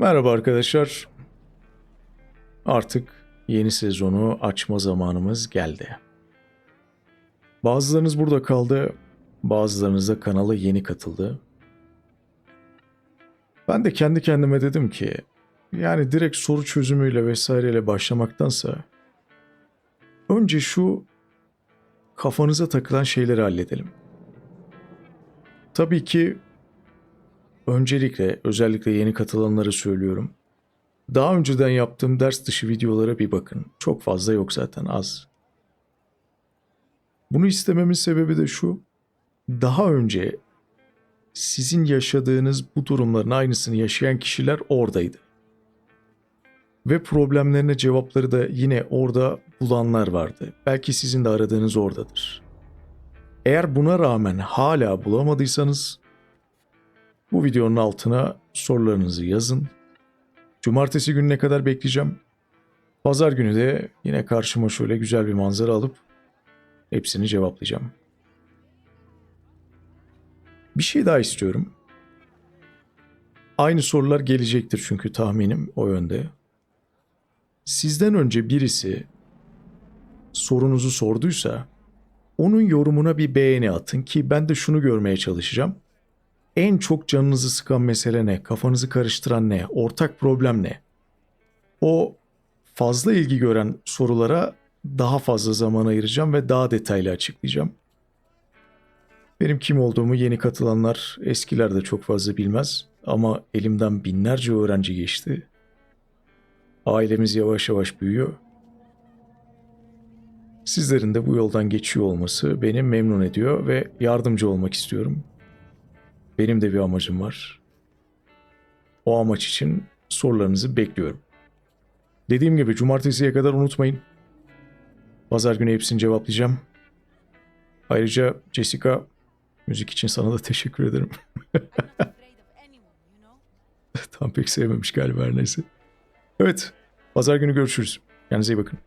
Merhaba arkadaşlar. Artık yeni sezonu açma zamanımız geldi. Bazılarınız burada kaldı, bazılarınız da kanala yeni katıldı. Ben de kendi kendime dedim ki, yani direkt soru çözümüyle vesaireyle başlamaktansa önce şu kafanıza takılan şeyleri halledelim. Tabii ki Öncelikle özellikle yeni katılanlara söylüyorum. Daha önceden yaptığım ders dışı videolara bir bakın. Çok fazla yok zaten az. Bunu istememin sebebi de şu. Daha önce sizin yaşadığınız bu durumların aynısını yaşayan kişiler oradaydı. Ve problemlerine cevapları da yine orada bulanlar vardı. Belki sizin de aradığınız oradadır. Eğer buna rağmen hala bulamadıysanız bu videonun altına sorularınızı yazın. Cumartesi gününe kadar bekleyeceğim. Pazar günü de yine karşıma şöyle güzel bir manzara alıp hepsini cevaplayacağım. Bir şey daha istiyorum. Aynı sorular gelecektir çünkü tahminim o yönde. Sizden önce birisi sorunuzu sorduysa onun yorumuna bir beğeni atın ki ben de şunu görmeye çalışacağım en çok canınızı sıkan mesele ne? Kafanızı karıştıran ne? Ortak problem ne? O fazla ilgi gören sorulara daha fazla zaman ayıracağım ve daha detaylı açıklayacağım. Benim kim olduğumu yeni katılanlar eskiler de çok fazla bilmez ama elimden binlerce öğrenci geçti. Ailemiz yavaş yavaş büyüyor. Sizlerin de bu yoldan geçiyor olması beni memnun ediyor ve yardımcı olmak istiyorum. Benim de bir amacım var. O amaç için sorularınızı bekliyorum. Dediğim gibi cumartesiye kadar unutmayın. Pazar günü hepsini cevaplayacağım. Ayrıca Jessica müzik için sana da teşekkür ederim. Tam pek sevmemiş galiba her neyse. Evet, pazar günü görüşürüz. Kendinize iyi bakın.